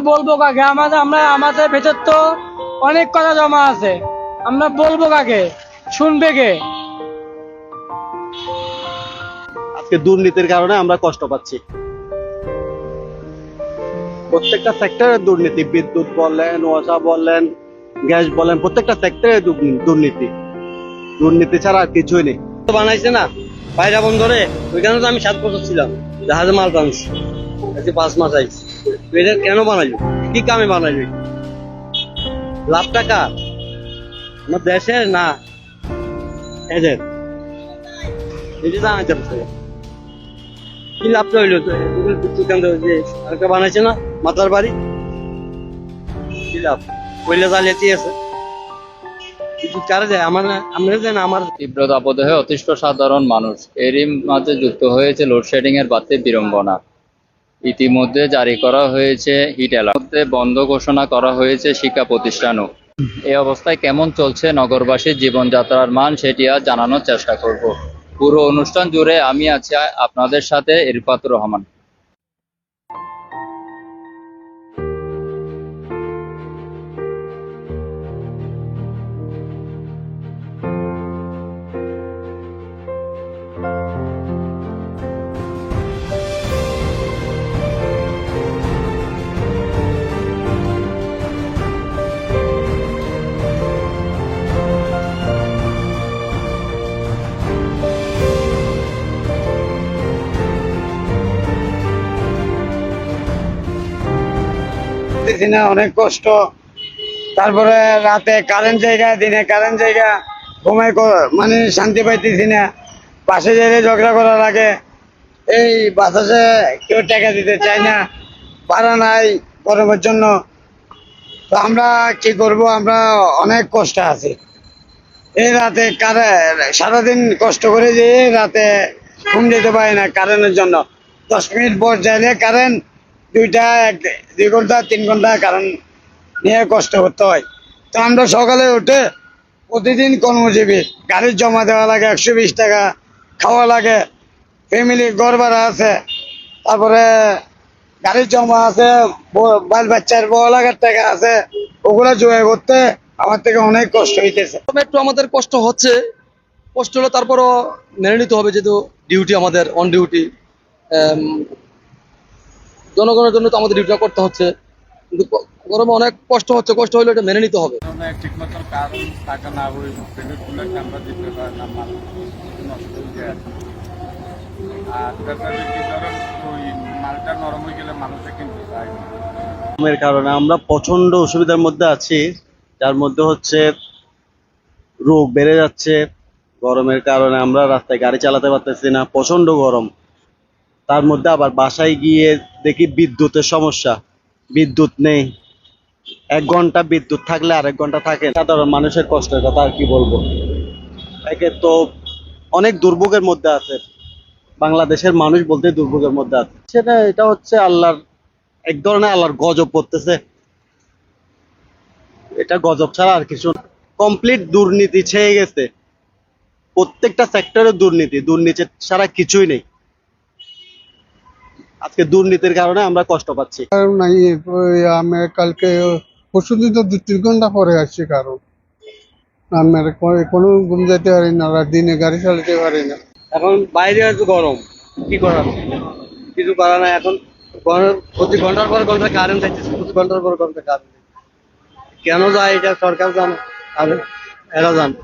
বলব কাকে? আমাদের আমরা আমাদের ভেতর তো অনেক কথা জমা আছে। আমরা বলব কাকে? শুনবে কে? আজকে দুর্নীতির কারণে আমরা কষ্ট পাচ্ছি। প্রত্যেকটা সেক্টরে দুর্নীতি। বিদ্যুৎ বলেন ওয়াসা বলেন গ্যাস বলেন প্রত্যেকটা সেক্টরে দুর্নীতি দুর্নীতি। ছাড়া আর কিছুই নেই। বানাইছে না? পায়রা বন্দরে ওইখানে তো আমি সাত বছর ছিলাম। জাহাজে মাল টানছি পাঁচ মাস আইছি। এটা কেন বানাইলো? কি কামে বানাইলো? দেশের না? এদের? এটা কি হইল বানাইছে না? মাতার বাড়ি? কি লাভ? জালিয়াতি আছে তীব্র অতিষ্ঠ সাধারণ মানুষ। এরই মাঝে যুক্ত হয়েছে লোডশেডিং এর বাড়তি বিড়ম্বনা। ইতিমধ্যে জারি করা হয়েছে হিট অ্যালার্ট মধ্যে বন্ধ ঘোষণা করা হয়েছে শিক্ষা প্রতিষ্ঠানও। এই অবস্থায় কেমন চলছে নগরবাসীর জীবনযাত্রার মান সেটি আজ জানানোর চেষ্টা করব। পুরো অনুষ্ঠান জুড়ে আমি আছি আপনাদের সাথে ইরফাতুর রহমান। পারতেছি না অনেক কষ্ট। তারপরে রাতে কারেন্ট জায়গা, দিনে কারেন্ট জায়গা ঘুমাই ক- মানে শান্তি পাইতেছি না। পাশে যেতে ঝগড়া করা লাগে। এই বাতাসে কেউ টাকা দিতে চায় না, ভাড়া নাই গরমের জন্য। তো আমরা কি করব? আমরা অনেক কষ্ট আছি। এই রাতে কারে সারাদিন কষ্ট করে যে রাতে ঘুম যেতে পারি না কারেন্টের জন্য। দশ মিনিট পর যাইলে কারেন্ট দুইটা এক দুই ঘণ্টা, তিন ঘণ্টা কারেন্ট নিয়ে কষ্ট করতে হয়। তো আমরা সকালে উঠে প্রতিদিন কর্মজীবী গাড়ির জমা দেওয়া লাগে, একশো বিশ টাকা খাওয়া লাগে ফ্যামিলি ঘর ভাড়া আছে, তারপরে গাড়ির জমা আছে বাল বাচ্চার বড় লাগার টাকা আছে, ওগুলো জোগাড় করতে আমার থেকে অনেক কষ্ট হইতেছে। তবে একটু আমাদের কষ্ট হচ্ছে, কষ্ট হলে তারপরও মেনে নিতে হবে যেহেতু ডিউটি আমাদের অন ডিউটি জনগণের জন্য তো আমাদের ডিউটিটা করতে হচ্ছে। কিন্তু গরমে অনেক কষ্ট হচ্ছে কষ্ট হলে এটা মেনে নিতে হবে। ঠিক কারণ টাকা না ওই আমরা দিতে পারি না নষ্ট হয়ে যায়। আর কি ধরেন ওই মালটা নরম হয়ে গেলে মানুষে কিনতে চায় না। গরমের কারণে আমরা প্রচণ্ড অসুবিধার মধ্যে আছি যার মধ্যে হচ্ছে রোগ বেড়ে যাচ্ছে। গরমের কারণে আমরা রাস্তায় গাড়ি চালাতে পারতেছি না প্রচণ্ড গরম। তার মধ্যে আবার বাসায় গিয়ে দেখি বিদ্যুতের সমস্যা। বিদ্যুৎ নেই। এক ঘণ্টা বিদ্যুৎ থাকলে আরেক ঘণ্টা থাকে সাধারণ মানুষের কষ্টের কথা আর কি বলব। একে তো অনেক দুর্ভোগের মধ্যে আছে। বাংলাদেশের মানুষ বলতে দুর্ভোগের মধ্যে আছে। সেটা এটা হচ্ছে আল্লাহর, এক ধরনের আল্লাহর গজব পড়তেছে এটা গজব ছাড়া আর কিছু কমপ্লিট দুর্নীতি ছেয়ে গেছে। প্রত্যেকটা সেক্টরে দুর্নীতি। দুর্নীতি ছাড়া কিছুই নেই। আজকে দুর্নীতির কারণে আমরা কষ্ট পাচ্ছি। কারণ নাই আমি কালকে পরশু দিন তো দু তিন ঘণ্টা পরে আসছি কারণ আমার কোনো ঘুম যেতে পারি না আর দিনে গাড়ি চালাতে পারি না। এখন বাইরে গরম কি করার কিছু করার নাই এখন প্রতি ঘণ্টার পর ঘণ্টা কারেন্ট যাইতেছে প্রতি ঘণ্টার পর ঘণ্টা কারেন্ট কেন যায় এটা সরকার জানে আর এরা জানে।